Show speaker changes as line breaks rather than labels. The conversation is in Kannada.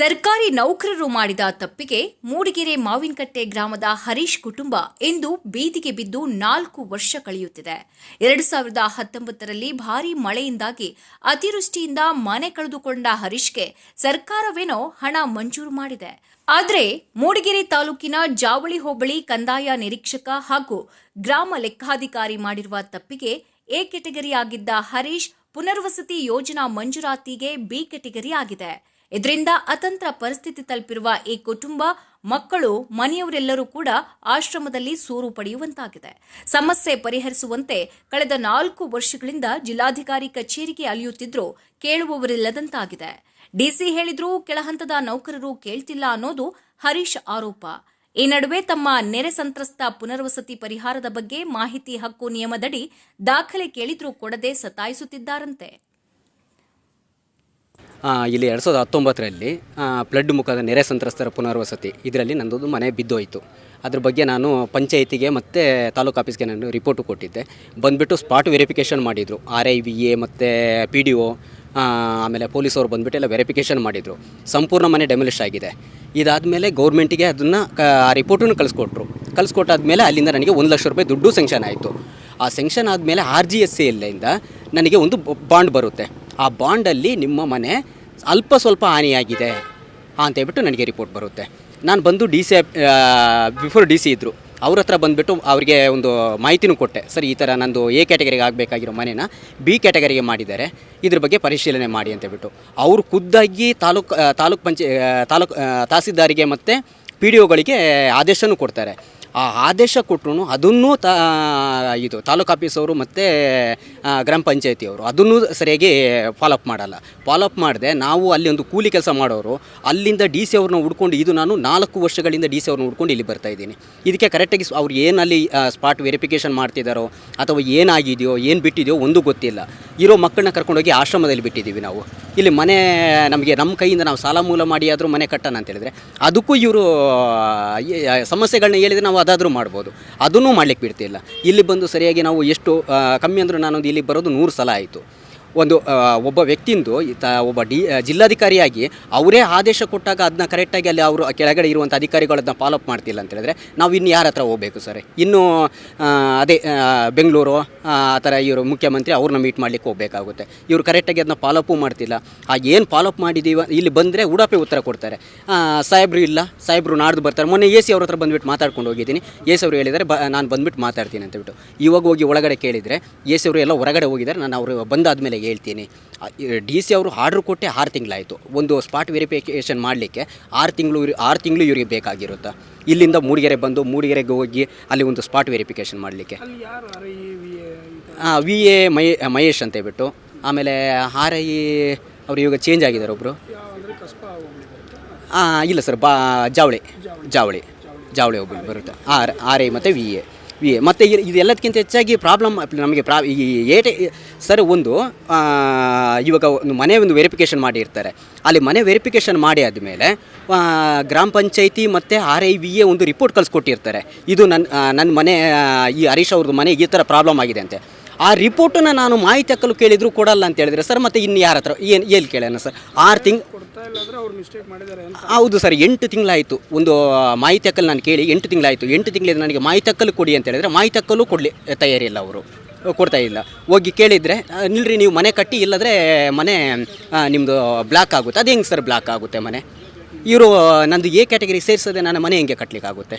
ಸರ್ಕಾರಿ ನೌಕರರು ಮಾಡಿದ ತಪ್ಪಿಗೆ ಮೂಡಿಗೆರೆ ಮಾವಿನಕಟ್ಟೆ ಗ್ರಾಮದ ಹರೀಶ್ ಕುಟುಂಬ ಇಂದು ಬೀದಿಗೆ ಬಿದ್ದು ನಾಲ್ಕು ವರ್ಷ ಕಳೆಯುತ್ತಿದೆ. ಎರಡು ಸಾವಿರದ ಹತ್ತೊಂಬತ್ತರಲ್ಲಿ ಭಾರೀ ಮಳೆಯಿಂದಾಗಿ ಅತಿವೃಷ್ಟಿಯಿಂದ ಮನೆ ಕಳೆದುಕೊಂಡ ಹರೀಶ್ಗೆ ಸರ್ಕಾರವೇನೋ ಹಣ ಮಂಜೂರು ಮಾಡಿದೆ. ಆದರೆ ಮೂಡಿಗೆರೆ ತಾಲೂಕಿನ ಜಾವಳಿ ಹೋಬಳಿ ಕಂದಾಯ ನಿರೀಕ್ಷಕ ಹಾಗೂ ಗ್ರಾಮ ಲೆಕ್ಕಾಧಿಕಾರಿ ಮಾಡಿರುವ ತಪ್ಪಿಗೆ ಎ ಕೆಟಗರಿ ಆಗಿದ್ದ ಹರೀಶ್ ಪುನರ್ವಸತಿ ಯೋಜನಾ ಮಂಜೂರಾತಿಗೆ ಬಿ ಕೆಟಗರಿ ಆಗಿದೆ. ಇದರಿಂದ ಅತಂತ್ರ ಪರಿಸ್ಥಿತಿ ತಲುಪಿರುವ ಈ ಕುಟುಂಬ, ಮಕ್ಕಳು, ಮನೆಯವರೆಲ್ಲರೂ ಕೂಡ ಆಶ್ರಮದಲ್ಲಿ ಸೂರು ಪಡೆಯುವಂತಾಗಿದೆ. ಸಮಸ್ಯೆ ಪರಿಹರಿಸುವಂತೆ ಕಳೆದ ನಾಲ್ಕು ವರ್ಷಗಳಿಂದ ಜಿಲ್ಲಾಧಿಕಾರಿ ಕಚೇರಿಗೆ ಅಲಿಯುತ್ತಿದ್ರೂ ಕೇಳುವವರಿಲ್ಲದಂತಾಗಿದೆ. ಡಿಸಿ ಹೇಳಿದ್ರೂ ಕೆಳಹಂತದ ನೌಕರರು ಕೇಳ್ತಿಲ್ಲ ಅನ್ನೋದು ಹರೀಶ್ ಆರೋಪ. ಈ ನಡುವೆ ತಮ್ಮ ನೆರೆ ಸಂತ್ರಸ್ತ ಪುನರ್ವಸತಿ ಪರಿಹಾರದ ಬಗ್ಗೆ ಮಾಹಿತಿ ಹಕ್ಕು ನಿಯಮದಡಿ ದಾಖಲೆ ಕೇಳಿದ್ರೂ ಕೊಡದೆ ಸತಾಯಿಸುತ್ತಿದ್ದಾರಂತೆ.
ಇಲ್ಲಿ ಎರಡು ಸಾವಿರದ ಹತ್ತೊಂಬತ್ತರಲ್ಲಿ ಫ್ಲಡ್ ಮುಖದ ನೆರೆ ಸಂತ್ರಸ್ತರ ಪುನರ್ವಸತಿ. ಇದರಲ್ಲಿ ನನ್ನದು ಮನೆ ಬಿದ್ದೋಯಿತು. ಅದ್ರ ಬಗ್ಗೆ ನಾನು ಪಂಚಾಯಿತಿಗೆ ಮತ್ತು ತಾಲೂಕು ಆಫೀಸ್ಗೆ ನಾನು ರಿಪೋರ್ಟು ಕೊಟ್ಟಿದ್ದೆ. ಬಂದುಬಿಟ್ಟು ಸ್ಪಾಟ್ ವೆರಿಫಿಕೇಷನ್ ಮಾಡಿದರು. ಆರ್ ಐ ವಿ ಎ ಮತ್ತು ಪಿ ಡಿ ಒ ಆಮೇಲೆ ಪೊಲೀಸವ್ರು ಬಂದುಬಿಟ್ಟು ಎಲ್ಲ ವೆರಿಫಿಕೇಷನ್ ಮಾಡಿದರು. ಸಂಪೂರ್ಣ ಮನೆ ಡೆಮಲಿಷ್ ಆಗಿದೆ. ಇದಾದಮೇಲೆ ಗೌರ್ಮೆಂಟಿಗೆ ಅದನ್ನು ಆ ರಿಪೋರ್ಟನ್ನು ಕಳಿಸ್ಕೊಟ್ರು. ಕಳಿಸ್ಕೊಟ್ಟಾದ್ಮೇಲೆ ಅಲ್ಲಿಂದ ನನಗೆ ಒಂದು ಲಕ್ಷ ರೂಪಾಯಿ ದುಡ್ಡು ಸೆಂಕ್ಷನ್ ಆಯಿತು. ಆ ಸೆಂಕ್ಷನ್ ಆದಮೇಲೆ ಆರ್ ಜಿ ಎಸ್ ಸಿ ಎಲ್ಲಿಂದ ನನಗೆ ಒಂದು ಬಾಂಡ್ ಬರುತ್ತೆ. ಆ ಬಾಂಡಲ್ಲಿ ನಿಮ್ಮ ಮನೆ ಅಲ್ಪ ಸ್ವಲ್ಪ ಹಾನಿಯಾಗಿದೆ ಅಂತ ಹೇಳ್ಬಿಟ್ಟು ನನಗೆ ರಿಪೋರ್ಟ್ ಬರುತ್ತೆ. ನಾನು ಬಂದು D C before D C ಇದ್ದರು ಅವ್ರ ಹತ್ರ ಬಂದುಬಿಟ್ಟು ಅವರಿಗೆ ಒಂದು ಮಾಹಿತಿನೂ ಕೊಟ್ಟೆ. ಸರ್, ಈ ಥರ ನಂದು ಎ ಕ್ಯಾಟಗರಿಗೆ ಆಗಬೇಕಾಗಿರೋ ಮನೇನ ಬಿ ಕ್ಯಾಟಗರಿಗೆ ಮಾಡಿದ್ದಾರೆ. ಇದ್ರ ಬಗ್ಗೆ ಪರಿಶೀಲನೆ ಮಾಡಿ ಅಂತೇಳ್ಬಿಟ್ಟು ಅವರು ಖುದ್ದಾಗಿ ತಾಲೂಕು ತಾಲೂಕು ಪಂಚ ತಾಲೂಕು ತಹಸೀಲ್ದಾರಿಗೆ ಮತ್ತು ಪಿ ಡಿ ಒಗಳಿಗೆ ಆದೇಶನೂ ಕೊಡ್ತಾರೆ. ಆ ಆದೇಶ ಕೊಟ್ಟರು ಅದನ್ನೂ ತಾ, ಇದು ತಾಲೂಕು ಆಫೀಸವರು ಮತ್ತು ಗ್ರಾಮ ಪಂಚಾಯತಿಯವರು ಅದನ್ನೂ ಸರಿಯಾಗಿ ಫಾಲೋಅಪ್ ಮಾಡಲ್ಲ. ಫಾಲೋಅಪ್ ಮಾಡಿದೆ ನಾವು ಅಲ್ಲಿ ಒಂದು ಕೂಲಿ ಕೆಲಸ ಮಾಡೋರು, ಅಲ್ಲಿಂದ ಡಿ ಸಿ ಅವ್ರನ್ನ ಹುಡ್ಕೊಂಡು ಇದು ನಾನು ನಾಲ್ಕು ವರ್ಷಗಳಿಂದ ಡಿ ಸಿ ಅವ್ರನ್ನ ಹುಡ್ಕೊಂಡು ಇಲ್ಲಿ ಬರ್ತಾ ಇದ್ದೀನಿ. ಇದಕ್ಕೆ ಕರೆಕ್ಟಾಗಿ ಅವ್ರು ಏನಲ್ಲಿ ಸ್ಪಾಟ್ ವೆರಿಫಿಕೇಷನ್ ಮಾಡ್ತಿದ್ದಾರೋ ಅಥವಾ ಏನಾಗಿದೆಯೋ, ಏನು ಬಿಟ್ಟಿದೆಯೋ ಒಂದು ಗೊತ್ತಿಲ್ಲ. ಇರೋ ಮಕ್ಕಳನ್ನ ಕರ್ಕೊಂಡೋಗಿ ಆಶ್ರಮದಲ್ಲಿ ಬಿಟ್ಟಿದ್ದೀವಿ ನಾವು. ಇಲ್ಲಿ ಮನೆ, ನಮಗೆ ನಮ್ಮ ಕೈಯಿಂದ ನಾವು ಸಾಲ ಮೂಲ ಮಾಡಿ ಆದರೂ ಮನೆ ಕಟ್ಟೋಣ ಅಂತ ಹೇಳಿದರೆ, ಅದಕ್ಕೂ ಇವರು ಸಮಸ್ಯೆಗಳನ್ನ ಹೇಳಿದರೆ ನಾವು ಅದಾದರೂ ಮಾಡ್ಬೋದು. ಅದನ್ನೂ ಮಾಡ್ಲಿಕ್ಕೆ ಬಿಡ್ತಿಲ್ಲ. ಇಲ್ಲಿ ಬಂದು ಸರಿಯಾಗಿ ನಾವು ಎಷ್ಟು ಕಮ್ಮಿ ಅಂದರೂ ನಾನೊಂದು ಇಲ್ಲಿ ಬರೋದು ನೂರು ಸಲ ಆಯಿತು. ಒಂದು ಒಬ್ಬ ವ್ಯಕ್ತಿಂದು ತ ಒಬ್ಬ ಡಿ ಜಿಲ್ಲಾಧಿಕಾರಿಯಾಗಿ ಅವರೇ ಆದೇಶ ಕೊಟ್ಟಾಗ ಅದನ್ನ ಕರೆಕ್ಟಾಗಿ ಅಲ್ಲಿ ಅವರು ಕೆಳಗಡೆ ಇರುವಂಥ ಅಧಿಕಾರಿಗಳು ಅದನ್ನ ಫಾಲೋಅಪ್ ಮಾಡ್ತಿಲ್ಲ ಅಂತ ಹೇಳಿದ್ರೆ ನಾವು ಇನ್ನು ಯಾರ ಹತ್ರ ಹೋಗಬೇಕು ಸರ್? ಇನ್ನು ಅದೇ ಬೆಂಗಳೂರು, ಆ ಥರ ಇವರು ಮುಖ್ಯಮಂತ್ರಿ ಅವ್ರನ್ನ ಮೀಟ್ ಮಾಡ್ಲಿಕ್ಕೆ ಹೋಗಬೇಕಾಗುತ್ತೆ. ಇವರು ಕರೆಕ್ಟಾಗಿ ಅದನ್ನ ಫಾಲೋಅಪ್ ಮಾಡ್ತಿಲ್ಲ. ಆ, ಏನು ಫಾಲೋಅಪ್ ಮಾಡಿದ್ದೀವ ಇಲ್ಲಿ ಬಂದರೆ ಉಡಾಪೆ ಉತ್ತರ ಕೊಡ್ತಾರೆ. ಸಾಹೇಬ್ರು ಇಲ್ಲ, ಸಾಹೇಬ್ರು ನಾಡ್ದು ಬರ್ತಾರೆ. ಮೊನ್ನೆ ಎ ಸಿ ಅವ್ರ ಹತ್ರ ಬಂದುಬಿಟ್ಟು ಮಾತಾಡ್ಕೊಂಡು ಹೋಗಿದ್ದೀನಿ. ಎ ಸಿ ಅವರು ಹೇಳಿದರೆ ಬ, ನಾನು ಬಂದುಬಿಟ್ಟು ಮಾತಾಡ್ತೀನಿ ಅಂತ ಹೇಳ್ಬಿಟ್ಟು. ಇವಾಗ ಹೋಗಿ ಒಳಗಡೆ ಕೇಳಿದರೆ, ಎ ಸಿ ಅವರು ಎಲ್ಲ ಹೊರಗಡೆ ಹೋಗಿದ್ದಾರೆ. ನಾನು ಅವರು ಬಂದಾದಮೇಲೆ ಹೇಳ್ತೀನಿ. ಡಿ ಸಿ ಅವರು ಆರ್ಡ್ರ್ ಕೊಟ್ಟೆ ಆರು ತಿಂಗಳಾಯಿತು. ಒಂದು ಸ್ಪಾಟ್ ವೆರಿಫಿಕೇಷನ್ ಮಾಡಲಿಕ್ಕೆ ಆರು ತಿಂಗಳು ಆರು ತಿಂಗಳು ಇವ್ರಿಗೆ ಬೇಕಾಗಿರುತ್ತಾ. ಇಲ್ಲಿಂದ ಮೂಡಿಗೆರೆ ಬಂದು ಮೂಡಿಗೆರೆಗೆ ಹೋಗಿ ಅಲ್ಲಿ ಒಂದು ಸ್ಪಾಟ್ ವೆರಿಫಿಕೇಷನ್ ಮಾಡಲಿಕ್ಕೆ.
ವಿ ಎ ಈ ಥರ?
ವಿ ಎ ಮೈ ಮಹೇಶ್ ಅಂತ ಹೇಳ್ಬಿಟ್ಟು. ಆಮೇಲೆ ಆರ್ ಐ ಅವರು ಇವಾಗ ಚೇಂಜ್ ಆಗಿದ್ದಾರೆ ಒಬ್ಬರು
ಬರುತ್ತಾ?
ಇಲ್ಲ ಸರ್ ಬಾ ಜಾವಳಿ. ಜಾವಳಿ. ಜಾವಳಿ. ಒಬ್ಬರು ಬರುತ್ತೆ. ಆರ್ ಆರ್ ಐ ಮತ್ತು ವಿ ಎ ಮತ್ತು ಇದೆಲ್ಲದಕ್ಕಿಂತ ಹೆಚ್ಚಾಗಿ ಪ್ರಾಬ್ಲಮ್ ನಮಗೆ ಪ್ರಾ ಈ ಏಟೆ ಸರ್ ಒಂದು ಇವಾಗ ಒಂದು ಮನೆ ಒಂದು ವೆರಿಫಿಕೇಷನ್ ಮಾಡಿರ್ತಾರೆ. ಅಲ್ಲಿ ಮನೆ ವೆರಿಫಿಕೇಷನ್ ಮಾಡಿ ಆದಮೇಲೆ ಗ್ರಾಮ ಪಂಚಾಯಿತಿ ಮತ್ತು ಆರ್ ಐ ವಿ ಎ ಒಂದು ರಿಪೋರ್ಟ್ ಕಳಿಸ್ಕೊಟ್ಟಿರ್ತಾರೆ. ಇದು ನನ್ನ ನನ್ನ ಮನೆ ಈ ಹರೀಶ್ ಅವ್ರದ್ದು ಮನೆ ಈ ಥರ ಪ್ರಾಬ್ಲಮ್ ಆಗಿದೆ ಅಂತೆ. ಆ ರಿಪೋರ್ಟನ್ನು ನಾನು ಮಾಹಿತಿ ಹಾಕಲು ಕೇಳಿದ್ರು ಕೊಡಲ್ಲ ಅಂತ ಹೇಳಿದ್ರೆ ಸರ್ ಮತ್ತೆ ಇನ್ನು ಯಾರ ಹತ್ರ? ಏನು ಎಲ್ಲಿ ಕೇಳೋಣ ಸರ್? ಆರು ತಿಂಗ್ ಹೌದು ಸರ್ ಎಂಟು ತಿಂಗಳಾಯಿತು. ಒಂದು ಮಾಹಿತಿ ಹಕ್ಕಲು ನಾನು ಕೇಳಿ ಎಂಟು ತಿಂಗಳಾಯಿತು. ಎಂಟು ತಿಂಗಳಿಂದ ನನಗೆ ಮಾಹಿತಿ ಹಕ್ಕಲು ಕೊಡಿ ಅಂತ ಹೇಳಿದ್ರೆ ಮಾಹಿತಿ ಹಕ್ಕಲು ಕೊಡಲಿ ತಯಾರಿಲ್ಲ ಅವರು. ಕೊಡ್ತಾ ಇಲ್ಲ. ಹೋಗಿ ಕೇಳಿದರೆ ನಿಲ್ರಿ ನೀವು ಮನೆ ಕಟ್ಟಿ ಇಲ್ಲದ್ರೆ ಮನೆ ನಿಮ್ಮದು ಬ್ಲಾಕ್ ಆಗುತ್ತೆ. ಅದು ಹೆಂಗೆ ಸರ್ ಬ್ಲಾಕ್ ಆಗುತ್ತೆ ಮನೆ? ಇವರು ನಂದು ಎ ಕ್ಯಾಟಗರಿ ಸೇರಿಸದೆ ನನ್ನ ಮನೆ ಹೆಂಗೆ ಕಟ್ಟಲಿಕ್ಕಾಗುತ್ತೆ